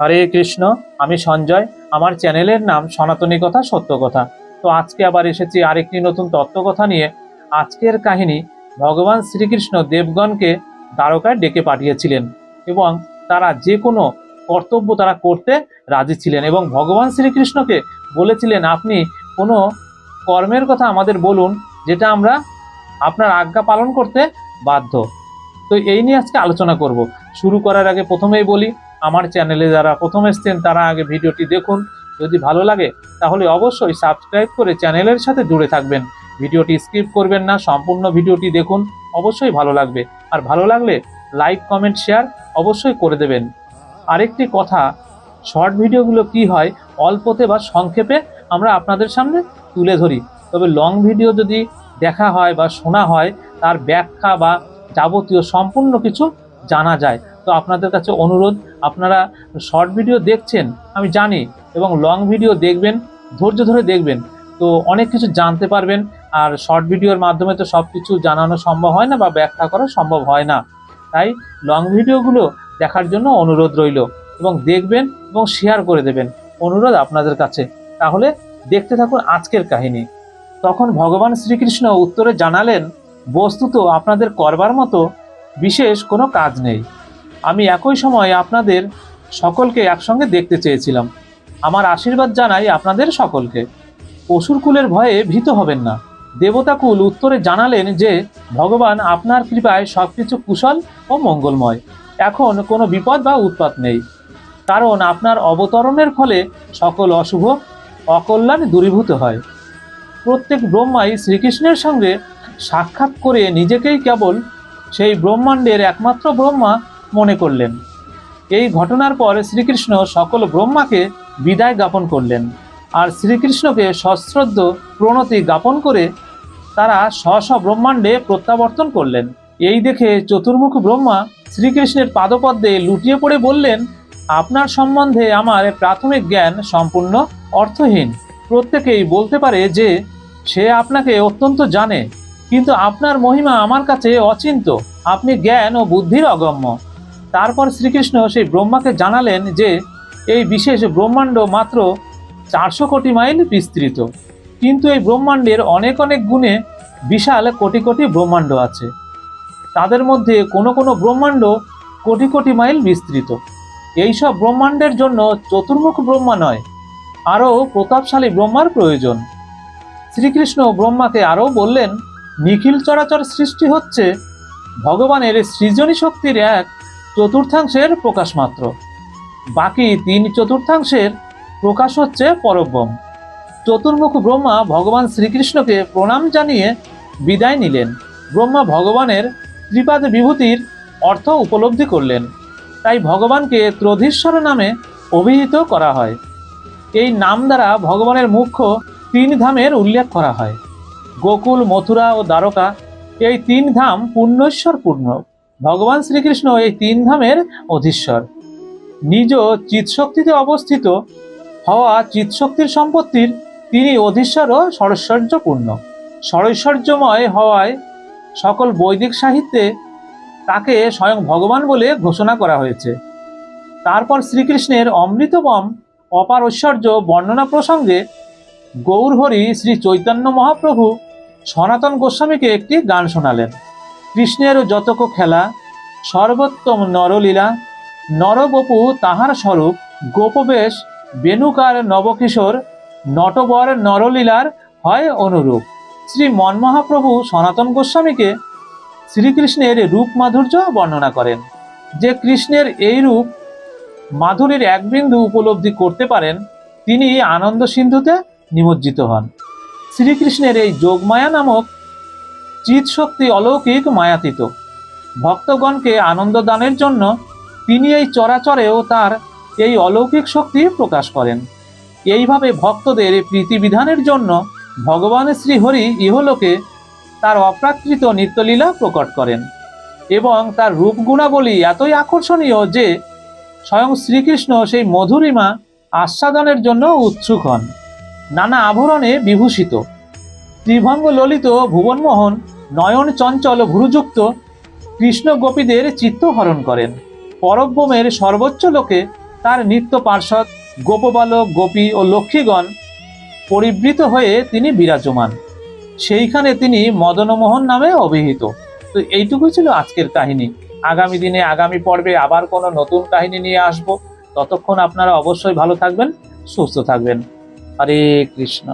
হরে কৃষ্ণ, আমি সঞ্জয়, আমার চ্যানেলের নাম সনাতনী কথা, সত্য কথা। তো আজকে আবার এসেছি আরেকটি নতুন তত্ত্বকথা নিয়ে। আজকের কাহিনী, ভগবান শ্রীকৃষ্ণ দেবগণকে দ্বারকায় ডেকে পাঠিয়েছিলেন এবং তারা যে কোনো কর্তব্য তারা করতে রাজি ছিলেন এবং ভগবান শ্রীকৃষ্ণকে বলেছিলেন, আপনি কোনো কর্মের কথা আমাদের বলুন, যেটা আমরা আপনার আজ্ঞা পালন করতে বাধ্য। তো এই নিয়ে আজকে আলোচনা করব। শুরু করার আগে প্রথমেই বলি আমার চ্যানেলে যারা প্রথম এসছেন, তারা আগে ভিডিওটি দেখুন। যদি ভালো লাগে, তাহলে অবশ্যই সাবস্ক্রাইব করে চ্যানেলের সাথে জুড়ে থাকবেন। ভিডিওটি স্কিপ করবেন না, সম্পূর্ণ ভিডিওটি দেখুন, অবশ্যই ভালো লাগবে। আর ভালো লাগলে লাইক কমেন্ট শেয়ার অবশ্যই করে দেবেন। আরেকটি কথা শর্ট ভিডিওগুলো কি হয়? অল্পতে বা সংক্ষেপে আমরা আপনাদের সামনে তুলে ধরি। তবে লং ভিডিও যদি দেখা হয় বা শোনা হয়, তার ব্যাখ্যা বা যাবতীয় সম্পূর্ণ কিছু জানা যায়। তো আপনাদের কাছে অনুরোধ, আপনারা শর্ট ভিডিও দেখছেন, আমি জানি, এবং লং ভিডিও দেখবেন, ধৈর্য ধরে দেখবেন, তো অনেক কিছু জানতে পারবেন, আর শর্ট ভিডিওর মাধ্যমে তো সব কিছু জানানো সম্ভব হয় না বা ব্যাখ্যা করা সম্ভব হয় না। তাই লং ভিডিওগুলো দেখার জন্য অনুরোধ রইল, এবং দেখবেন, এবং শেয়ার করে দেবেন। অনুরোধ আপনাদের কাছে। তাহলে দেখতে থাকুন আজকের কাহিনী। তখন ভগবান শ্রীকৃষ্ণ উত্তরে জানালেন, বস্তুত আপনাদের করবার মতো বিশেষ কোনো কাজ নেই। আমি একই সময়ে আপনাদের সকলকে একসঙ্গে দেখতে চেয়েছিলাম। আমার আশীর্বাদ জানাই আপনাদের সকলকে। অসুরকুলের ভয়ে ভীত হবেন না। দেবতাকুল উত্তরে জানালেন যে, ভগবান আপনার কৃপায় সবকিছু কুশল ও মঙ্গলময়। এখন কোনো বিপদ বা উৎপাত নেই। কারণ আপনার অবতরণের ফলে সকল অশুভ, অকল্যাণ দূরীভূত হয়। প্রত্যেক ব্রহ্মাই শ্রীকৃষ্ণের সঙ্গে সাক্ষাৎ করে নিজেকেই কেবল সেই ব্রহ্মাণ্ডের একমাত্র ব্রহ্মা মনে করলেন। এই ঘটনার পর শ্রীকৃষ্ণ সকল ব্রহ্মাকে বিদায় জ্ঞাপন করলেন আর শ্রীকৃষ্ণকে সশ্রদ্ধ প্রণতি জ্ঞাপন করে তারা স্ব ব্রহ্মাণ্ডে প্রত্যাবর্তন করলেন। এই দেখে চতুর্মুখ ব্রহ্মা শ্রীকৃষ্ণের পাদপদ্মে লুটিয়ে পড়ে বললেন, আপনার সম্বন্ধে আমার প্রাথমিক জ্ঞান সম্পূর্ণ অর্থহীন। প্রত্যেকেই বলতে পারে যে সে আপনাকে অত্যন্ত জানে, কিন্তু আপনার মহিমা আমার কাছে অচিন্ত। আপনি জ্ঞান ও বুদ্ধির অগম্য। তারপর শ্রীকৃষ্ণ সেই ব্রহ্মাকে জানালেন যে এই বিশেষ ব্রহ্মাণ্ড মাত্র চারশো কোটি মাইল বিস্তৃত। কিন্তু এই ব্রহ্মাণ্ডের অনেক অনেক গুণে বিশাল কোটি কোটি ব্রহ্মাণ্ড আছে। তাদের মধ্যে কোনো কোনো ব্রহ্মাণ্ড কোটি কোটি মাইল বিস্তৃত। এইসব ব্রহ্মাণ্ডের জন্য চতুর্মুখ ব্রহ্মা নয়, আরও প্রতাপশালী ব্রহ্মার প্রয়োজন। শ্রীকৃষ্ণ ব্রহ্মাকে আরও বললেন, নিখিল চরাচর সৃষ্টি হচ্ছে ভগবানের সৃজনী শক্তির এক চতুর্থাংশের প্রকাশ মাত্র। বাকি তিন চতুর্থাংশের প্রকাশ হচ্ছে পরব্রহ্ম। চতুর্মুখ ব্রহ্মা ভগবান শ্রীকৃষ্ণকে প্রণাম জানিয়ে বিদায় নিলেন। ব্রহ্মা ভগবানের ত্রিপাদ বিভূতির অর্থ উপলব্ধি করলেন। তাই ভগবানকে ত্রধীশ্বর নামে অভিহিত করা হয়। এই নাম দ্বারা ভগবানের মুখ্য তিন ধামের উল্লেখ করা হয়। গোকুল, মথুরা ও দ্বারকা এই তিন ধাম পুণ্যশ্বর পূর্ণ ভগবান শ্রীকৃষ্ণ এই তিন ধামের অধীশ্বর। নিজ চিৎশক্তিতে অবস্থিত হওয়া চিৎশক্তির সম্পত্তির তিনি অধীশ্বর ও সরৈশ্বর্যপূর্ণ। সরৈশ্বর্যময় হওয়ায় সকল বৈদিক সাহিত্যে তাকে স্বয়ং ভগবান বলে ঘোষণা করা হয়েছে। তারপর শ্রীকৃষ্ণের অমৃতবম অপার ঐশ্বর্য বর্ণনা প্রসঙ্গে গৌরহরি শ্রী চৈতন্য মহাপ্রভু সনাতন গোস্বামীকে একটি গান শোনালেন। কৃষ্ণের যতক খেলা, সর্বোত্তম নরলীলা, নরবপু তাহার স্বরূপ, গোপবেশ, বেণুকার নবকিশোর, নটবর নরলীলার হয় অনুরূপ। শ্রী মনমহাপ্রভু সনাতন গোস্বামীকে শ্রীকৃষ্ণের রূপ মাধুর্য বর্ণনা করেন। যে কৃষ্ণের এই রূপ মাধুরীর এক বিন্দু উপলব্ধি করতে পারেন, তিনি আনন্দ সিন্ধুতে নিমজ্জিত হন। শ্রীকৃষ্ণের এই যোগমায়া নামক চিৎ শক্তি অলৌকিক মায়াতীত। ভক্তগণকে আনন্দ দানের জন্য তিনি এই চরাচরেও তার এই অলৌকিক শক্তি প্রকাশ করেন। এইভাবে ভক্তদের প্রীতিবিধানের জন্য ভগবান শ্রীহরি ইহলোকে তার অপ্রাকৃত নিত্যলীলা প্রকট করেন এবং তার রূপ গুণাবলী এতই আকর্ষণীয় যে স্বয়ং শ্রীকৃষ্ণ সেই মধুরিমা আস্বাদনের জন্য উৎসুক হন। নানা আভরণে বিভূষিত। ত্রিভঙ্গ ললিত ভুবনমোহন, নয়ন চঞ্চল ভুরুযুক্ত, কৃষ্ণ গোপীদের চিত্ত হরণ করেন। পরব্রমের সর্বোচ্চ লোকে তার নিত্য পার্ষদ গোপবালক, গোপী ও লক্ষ্মীগণ পরিবৃত হয়ে তিনি বিরাজমান। সেইখানে তিনি মদনমোহন নামে অভিহিত। তো এইটুকুই ছিল আজকের কাহিনী। আগামী দিনে আগামী পর্বে আবার কোনো নতুন কাহিনী নিয়ে আসব। ততক্ষণ আপনারা অবশ্যই ভালো থাকবেন, সুস্থ থাকবেন। হরে কৃষ্ণ।